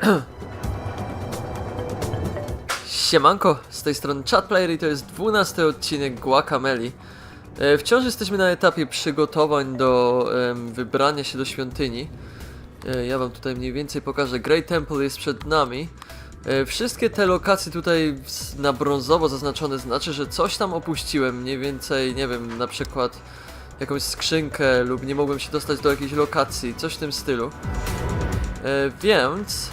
Siemanko, z tej strony Chatplayer i to jest 12 odcinek Guacameli. E, Wciąż jesteśmy na etapie przygotowań do em, wybrania się do świątyni. E, Ja wam tutaj mniej więcej pokażę. Great Temple jest przed nami. E, Wszystkie te lokacje tutaj na brązowo zaznaczone znaczy, że coś tam opuściłem. Mniej więcej, nie wiem, na przykład jakąś skrzynkę lub nie mogłem się dostać do jakiejś lokacji, coś w tym stylu. E, Więc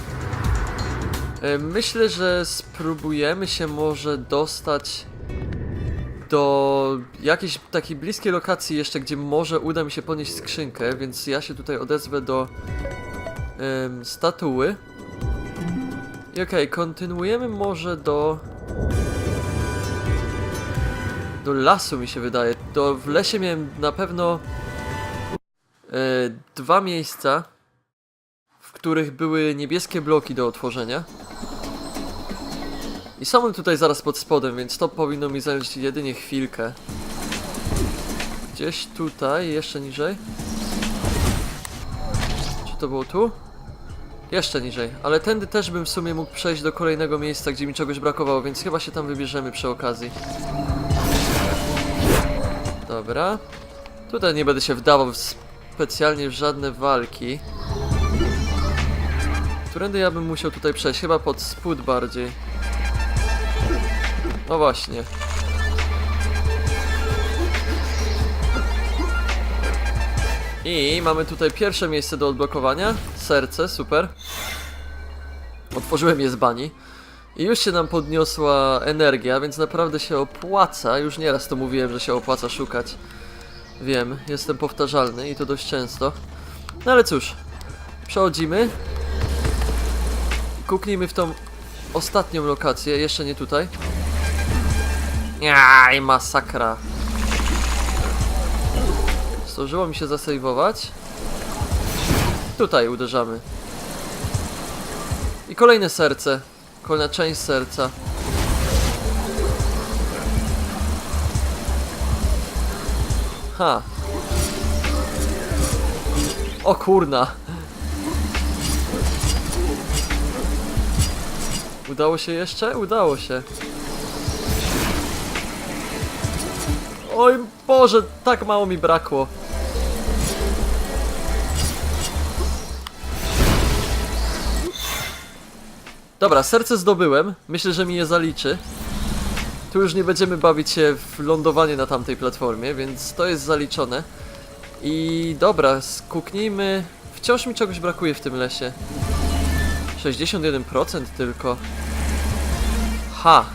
E, Myślę, że spróbujemy się może dostać do jakiejś takiej bliskiej lokacji jeszcze, gdzie może uda mi się podnieść skrzynkę, więc ja się tutaj odezwę do em, statuły. I okej, kontynuujemy może do do lasu mi się wydaje. To w lesie miałem na pewno e, dwa miejsca, których były niebieskie bloki do otworzenia. I są one tutaj zaraz pod spodem, więc to powinno mi zająć jedynie chwilkę. Gdzieś tutaj, jeszcze niżej. Czy to było tu? Jeszcze niżej, ale tędy też bym w sumie mógł przejść do kolejnego miejsca, gdzie mi czegoś brakowało, więc chyba się tam wybierzemy przy okazji. Dobra. Tutaj nie będę się wdawał w specjalnie w żadne walki. Którędy ja bym musiał tutaj przejść? Chyba pod spód bardziej. No właśnie. I mamy tutaj pierwsze miejsce do odblokowania. Serce, super. Otworzyłem je z bani. I już się nam podniosła energia, więc naprawdę się opłaca. Już nieraz to mówiłem, że się opłaca szukać. Wiem, jestem powtarzalny i to dość często. No ale cóż, przechodzimy. Kuknijmy w tą ostatnią lokację, jeszcze nie tutaj. Jaj, masakra. Zdążyło mi się zasejwować. Tutaj uderzamy. I kolejne serce. Kolejna część serca. Ha. O kurna. Udało się jeszcze? Udało się. Oj Boże, tak mało mi brakło. Dobra, serce zdobyłem. Myślę, że mi je zaliczy. Tu już nie będziemy bawić się w lądowanie na tamtej platformie, więc to jest zaliczone. I dobra, skuknijmy. Wciąż mi czegoś brakuje w tym lesie. 61% tylko. Ha!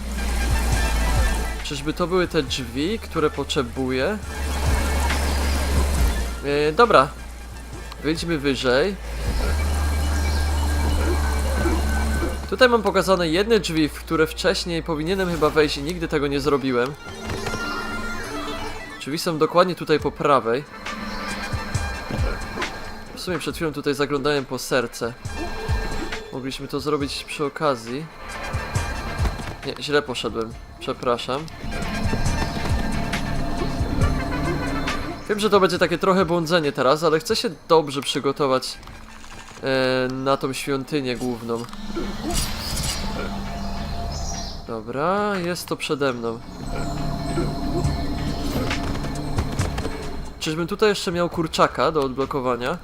Czyżby to były te drzwi, które potrzebuję? Yy, dobra. Wyjdźmy wyżej. Tutaj mam pokazane jedne drzwi, w które wcześniej powinienem chyba wejść i nigdy tego nie zrobiłem. Drzwi są dokładnie tutaj po prawej. W sumie przed chwilą tutaj zaglądałem po serce. Mogliśmy to zrobić przy okazji. Nie, źle poszedłem. Przepraszam. Wiem, że to będzie takie trochę błądzenie teraz, ale chcę się dobrze przygotować e, na tą świątynię główną. Dobra, jest to przede mną. Czyżbym tutaj jeszcze miał kurczaka do odblokowania?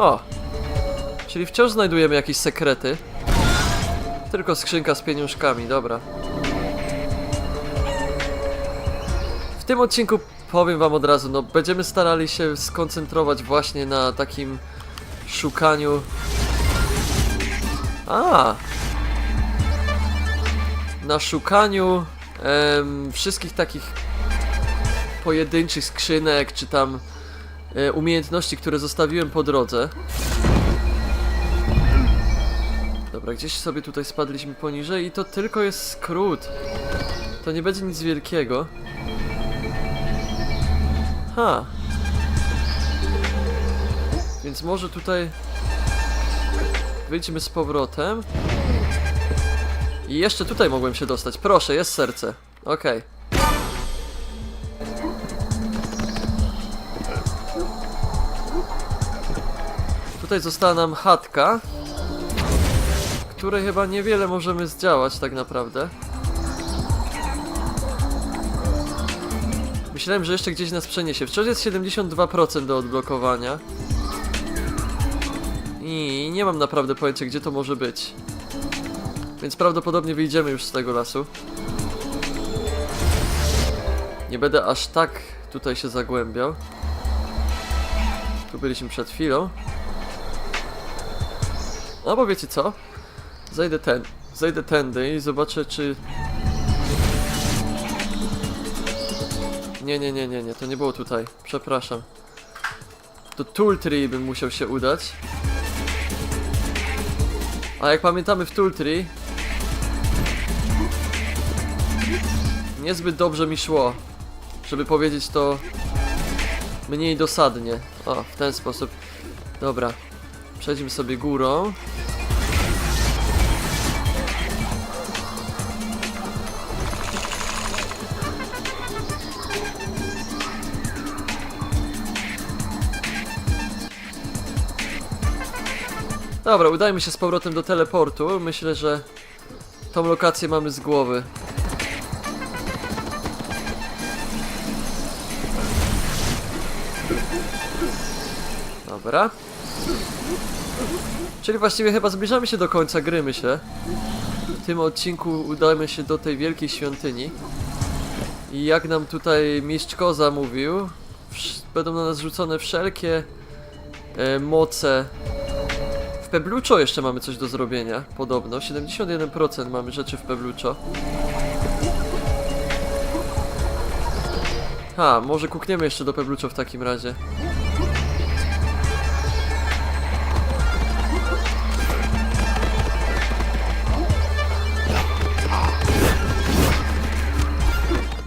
O! Czyli wciąż znajdujemy jakieś sekrety. Tylko skrzynka z pieniążkami, dobra. W tym odcinku powiem wam od razu, no będziemy starali się skoncentrować właśnie na takim szukaniu. A! Na szukaniu em, wszystkich takich pojedynczych skrzynek, czy tam umiejętności, które zostawiłem po drodze. Dobra, gdzieś sobie tutaj spadliśmy poniżej i to tylko jest skrót. To nie będzie nic wielkiego. Ha. Więc może tutaj wyjdźmy z powrotem. I jeszcze tutaj mogłem się dostać. Proszę, jest serce. Okej. Tutaj została nam chatka, której chyba niewiele możemy zdziałać tak naprawdę. Myślałem, że jeszcze gdzieś nas przeniesie. Wciąż jest 72% do odblokowania. I nie mam naprawdę pojęcia, gdzie to może być. Więc prawdopodobnie wyjdziemy już z tego lasu. Nie będę aż tak tutaj się zagłębiał. Tu byliśmy przed chwilą. No bo wiecie co? Zajdę ten, zajdę tędy i zobaczę czy... Nie, nie, nie, nie, nie, to nie było tutaj. Przepraszam. Do Tool Tree bym musiał się udać. A jak pamiętamy w Tool Tree... Niezbyt dobrze mi szło. Żeby powiedzieć to... Mniej dosadnie. O, w ten sposób. Dobra. Przejdźmy sobie górą. Dobra, udajmy się z powrotem do teleportu. Myślę, że tą lokację mamy z głowy. Dobra. Czyli właściwie chyba zbliżamy się do końca gry, myślę. W tym odcinku udamy się do tej wielkiej świątyni. I jak nam tutaj mistrz Koza mówił, będą na nas rzucone wszelkie e, moce. W Pebluczo jeszcze mamy coś do zrobienia, podobno. 71% mamy rzeczy w Pebluczo. Ha, może kukniemy jeszcze do Pebluczo w takim razie.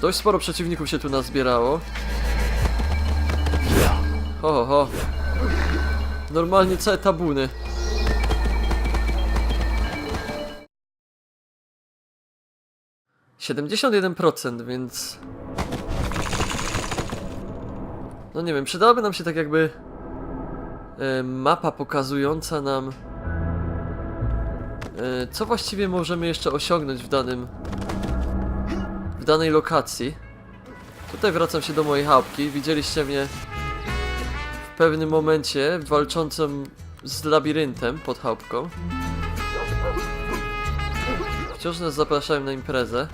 Dość sporo przeciwników się tu nazbierało. Ho, ho. Normalnie całe tabuny. Siedemdziesiąt jeden procent, więc... No nie wiem, przydałaby nam się tak jakby... E, mapa pokazująca nam... E, co właściwie możemy jeszcze osiągnąć w danym w danej lokacji. Tutaj wracam się do mojej chałupki. Widzieliście mnie w pewnym momencie walczącym z labiryntem pod chałupką. Wciąż nas zapraszałem na imprezę.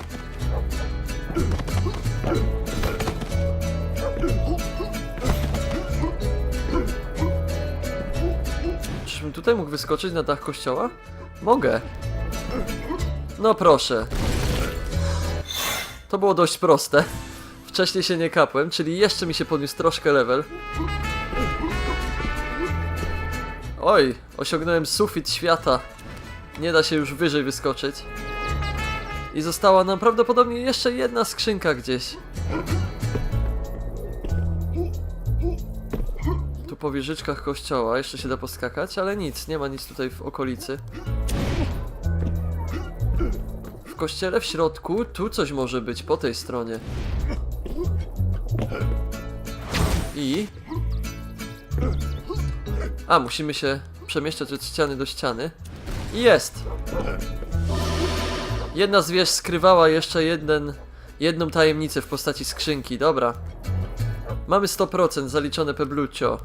Czyżbym tutaj mógł wyskoczyć na dach kościoła? Mogę. No proszę. To było dość proste. Wcześniej się nie kapłem, czyli jeszcze mi się podniósł troszkę level. Oj, osiągnąłem sufit świata. Nie da się już wyżej wyskoczyć. I została nam prawdopodobnie jeszcze jedna skrzynka gdzieś. Tu po wieżyczkach kościoła jeszcze się da poskakać, ale nic, nie ma nic tutaj w okolicy. Kościele w środku, tu coś może być po tej stronie. I... A, musimy się przemieszczać od ściany do ściany. I jest! Jedna z wież skrywała jeszcze jeden, jedną tajemnicę w postaci skrzynki, dobra. Mamy 100% zaliczone Peblucio.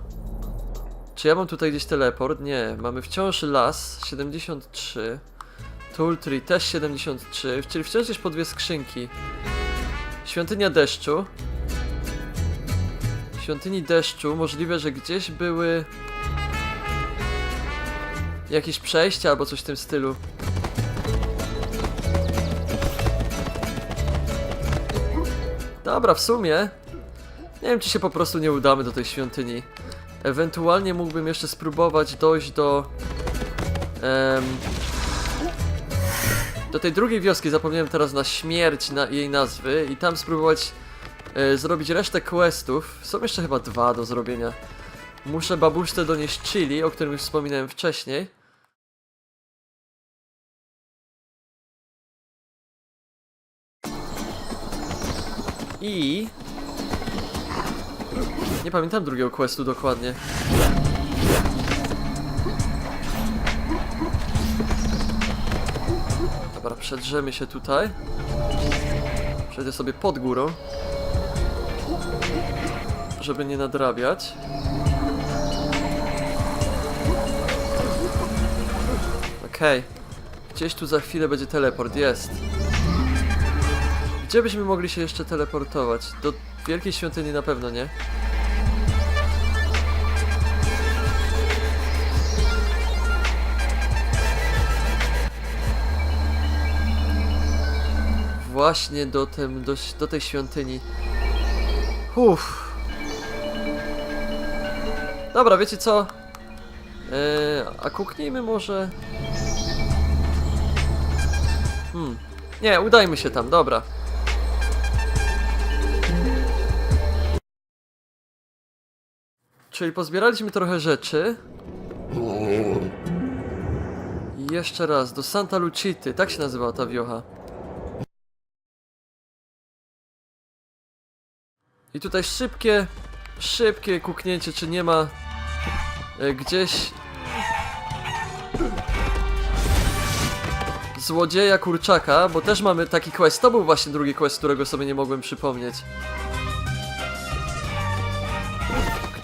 Czy ja mam tutaj gdzieś teleport? Nie, mamy wciąż las, 73. Tool Tree też 73, czyli wciąż gdzieś po dwie skrzynki. Świątynia deszczu. W świątyni deszczu możliwe, że gdzieś były jakieś przejścia albo coś w tym stylu. Dobra, w sumie nie wiem, czy się po prostu nie udamy do tej świątyni. Ewentualnie mógłbym jeszcze spróbować dojść do... em, do tej drugiej wioski, zapomniałem teraz na śmierć na jej nazwy i tam spróbować e, zrobić resztę questów. Są jeszcze chyba dwa do zrobienia. Muszę babuszce donieść chili, o którym już wspominałem wcześniej. I... Nie pamiętam drugiego questu dokładnie. Dobra, przedrzemy się tutaj. Przejdę sobie pod górą. Żeby nie nadrabiać. Okej. Gdzieś tu za chwilę będzie teleport, jest. Gdzie byśmy mogli się jeszcze teleportować? Do Wielkiej Świątyni na pewno nie. Właśnie do, tem, do, do tej świątyni. Uff. Dobra, wiecie co? Eee, a kuknijmy może... Hmm. Nie, udajmy się tam, dobra. Czyli pozbieraliśmy trochę rzeczy. I jeszcze raz, do Santa Lucity, tak się nazywała ta wiocha. I tutaj szybkie, szybkie kuknięcie, czy nie ma e, gdzieś złodzieja kurczaka, bo też mamy taki quest. To był właśnie drugi quest, którego sobie nie mogłem przypomnieć.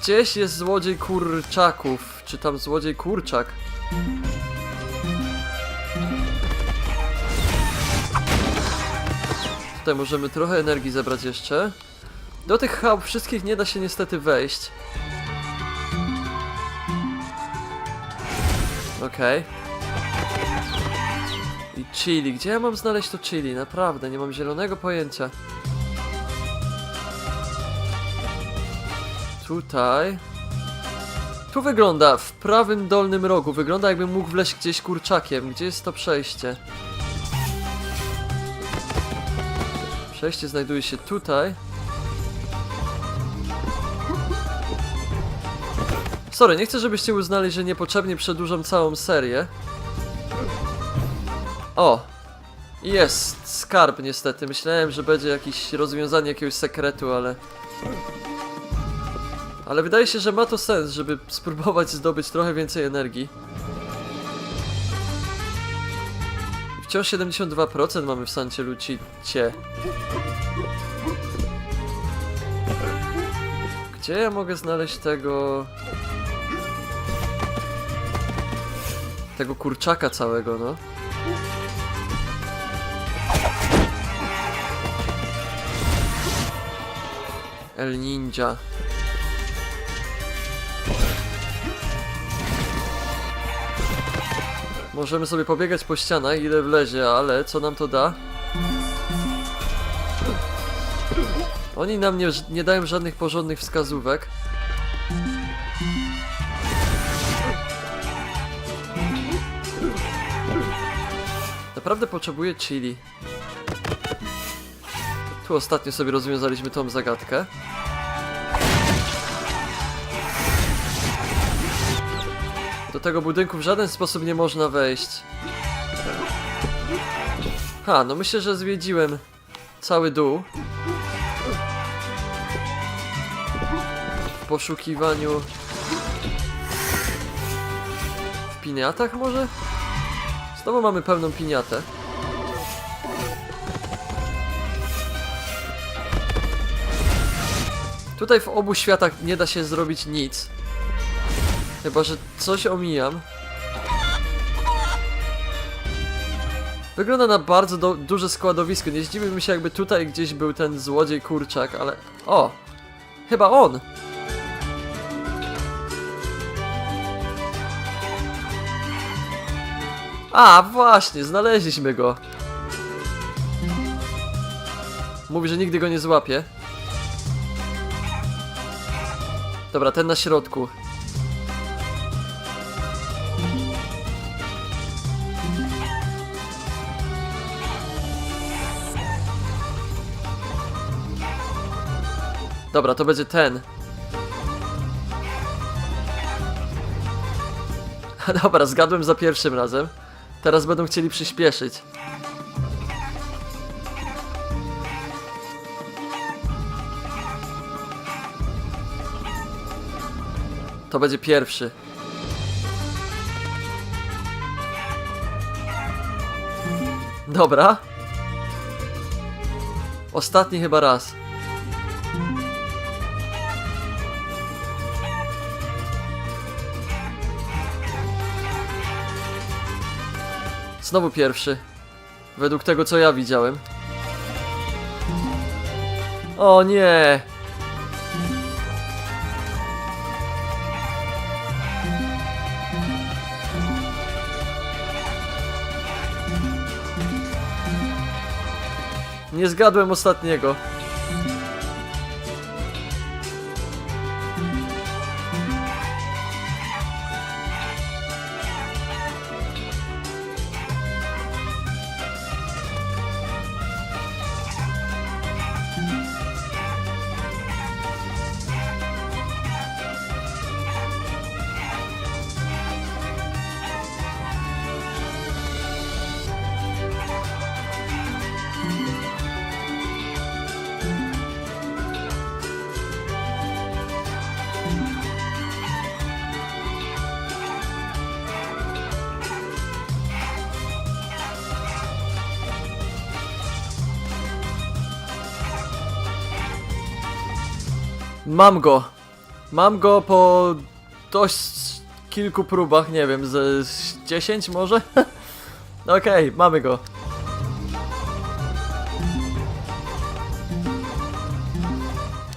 Gdzieś jest złodziej kurczaków, czy tam złodziej kurczak. Tutaj możemy trochę energii zebrać jeszcze. Do tych chałup wszystkich nie da się niestety wejść. Okej. I chili. Gdzie ja mam znaleźć to chili? Naprawdę, nie mam zielonego pojęcia. Tutaj. Tu wygląda, w prawym dolnym rogu. Wygląda jakbym mógł wleźć gdzieś kurczakiem. Gdzie jest to przejście? Przejście znajduje się tutaj. Sorry, nie chcę, żebyście uznali, że niepotrzebnie przedłużam całą serię. O! Jest skarb niestety. Myślałem, że będzie jakieś rozwiązanie jakiegoś sekretu, ale... Ale wydaje się, że ma to sens, żeby spróbować zdobyć trochę więcej energii. Wciąż 72% mamy w Sancie Lucicie. Gdzie ja mogę znaleźć tego... Tego kurczaka całego, no? El Ninja. Możemy sobie pobiegać po ścianach, ile wlezie, ale co nam to da? Oni nam nie, nie dają żadnych porządnych wskazówek. Naprawdę potrzebuję chili. Tu ostatnio sobie rozwiązaliśmy tą zagadkę. Do tego budynku w żaden sposób nie można wejść. Ha, no myślę, że zwiedziłem cały dół. W poszukiwaniu... W piniatach może? Znowu mamy pełną piniatę. Tutaj w obu światach nie da się zrobić nic. Chyba, że coś omijam. Wygląda na bardzo duże składowisko. Nie zdziwiłbym się, jakby tutaj gdzieś był ten złodziej kurczak, ale. O! Chyba on! A, właśnie, znaleźliśmy go. Mówi, że nigdy go nie złapie. Dobra, ten na środku. Dobra, to będzie ten. Dobra, zgadłem za pierwszym razem. Teraz będą chcieli przyspieszyć. To będzie pierwszy. Dobra. Ostatni chyba raz. Znowu pierwszy. Według tego, co ja widziałem. O nie! Nie zgadłem ostatniego. Mam go. Mam go po dość kilku próbach, nie wiem, z, z 10 może? Okej, mamy go.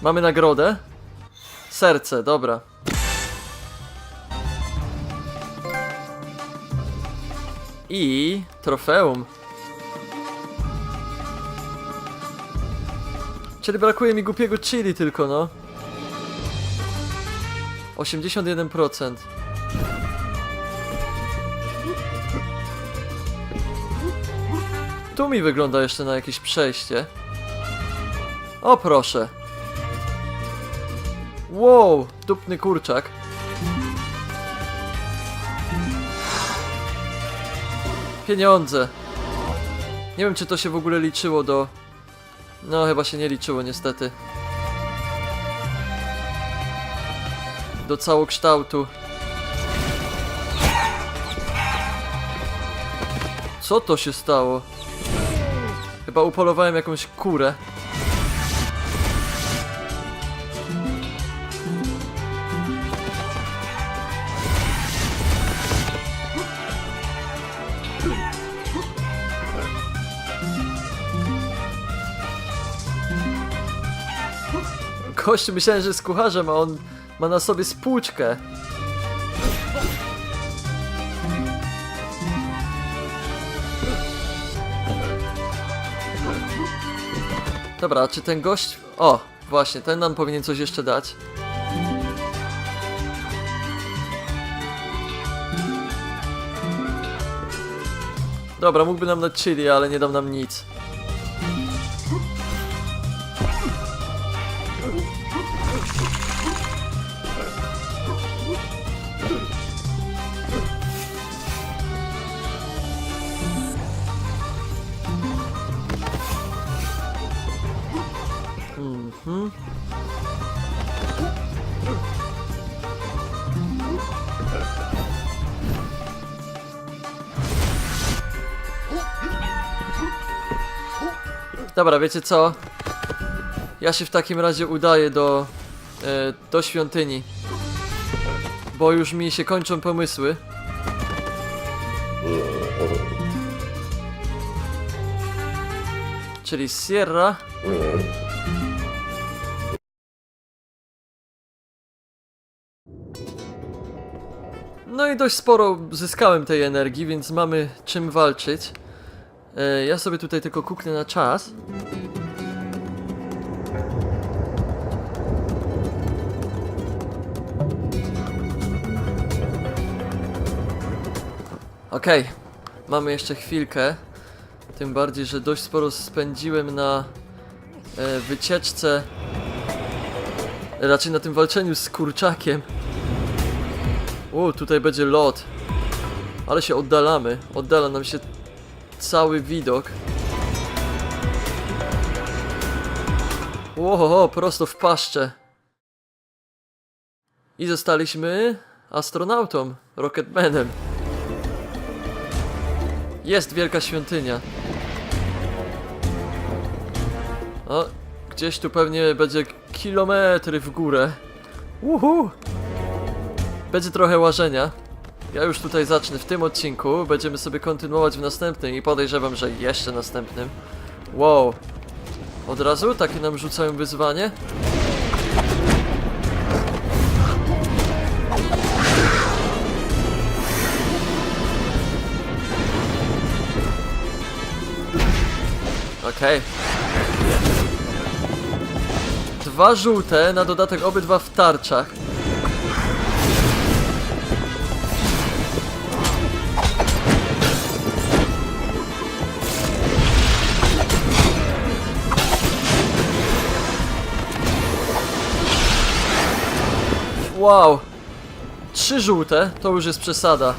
Mamy nagrodę. Serce, dobra. I trofeum. Czyli brakuje mi głupiego chili tylko, no. 81%. Tu mi wygląda jeszcze na jakieś przejście. O proszę. Wow, dupny kurczak. Pieniądze. Nie wiem, czy to się w ogóle liczyło do... No, chyba się nie liczyło, niestety. Do całokształtu. Co to się stało? Chyba upolowałem jakąś kurę. Gościu, myślałem, że jest kucharzem, a on ma na sobie spłuczkę. Dobra, czy ten gość... O, właśnie, ten nam powinien coś jeszcze dać. Dobra, mógłby nam dać chili, ale nie dał nam nic. Dobra, wiecie co? Ja się w takim razie udaję do, e, do świątyni. Bo już mi się kończą pomysły. Czyli Sierra. No i dość sporo zyskałem tej energii, więc mamy czym walczyć. E, ja sobie tutaj tylko kuknę na czas. Okej, mamy jeszcze chwilkę. Tym bardziej, że dość sporo spędziłem na e, wycieczce. Raczej na tym walczeniu z kurczakiem. O, tutaj będzie lot. Ale się oddalamy. Oddala nam się cały widok. Łohoho, prosto w paszczę. I zostaliśmy astronautą, Rocketmanem. Jest wielka świątynia. O, gdzieś tu pewnie będzie kilometry w górę. Uhu! Będzie trochę łażenia. Ja już tutaj zacznę w tym odcinku. Będziemy sobie kontynuować w następnym i podejrzewam, że jeszcze następnym. Wow. Od razu takie nam rzucają wyzwanie? Okej. Dwa żółte, na dodatek obydwa w tarczach. Wow. Trzy żółte, to już jest przesada.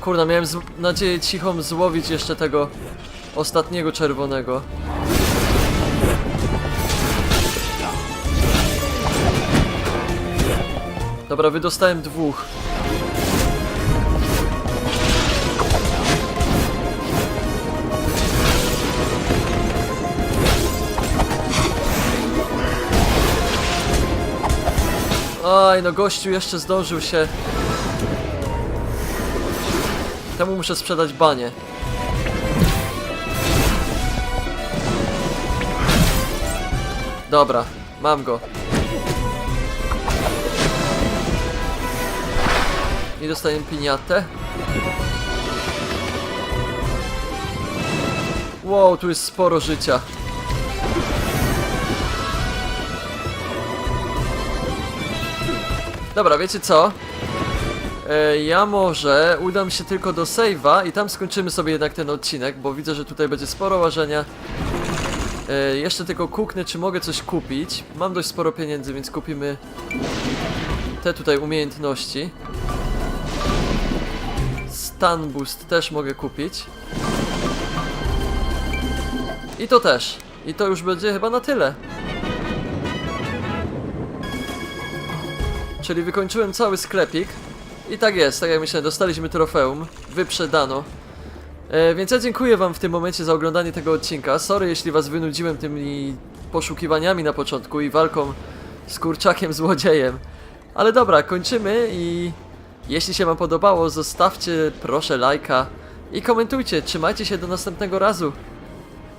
Kurna, miałem nadzieję cichą złowić jeszcze tego ostatniego czerwonego. Dobra, wydostałem dwóch. Aj, no gościu jeszcze zdążył się Temu muszę sprzedać banie. Dobra, mam go. I dostaję piniatę. Wow, tu jest sporo życia. Dobra, wiecie co? E, Ja może udam się tylko do save'a i tam skończymy sobie jednak ten odcinek, bo widzę, że tutaj będzie sporo łażenia. E, Jeszcze tylko kuknę, czy mogę coś kupić. Mam dość sporo pieniędzy, więc kupimy te tutaj umiejętności. Stun boost też mogę kupić. I to też. I to już będzie chyba na tyle. Czyli wykończyłem cały sklepik. I tak jest, tak jak myślałem, dostaliśmy trofeum, wyprzedano. E, więc ja dziękuję wam w tym momencie za oglądanie tego odcinka. Sorry, jeśli was wynudziłem tymi poszukiwaniami na początku i walką z kurczakiem złodziejem. Ale dobra, kończymy i jeśli się wam podobało, zostawcie proszę lajka i komentujcie. Trzymajcie się do następnego razu.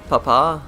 Pa pa!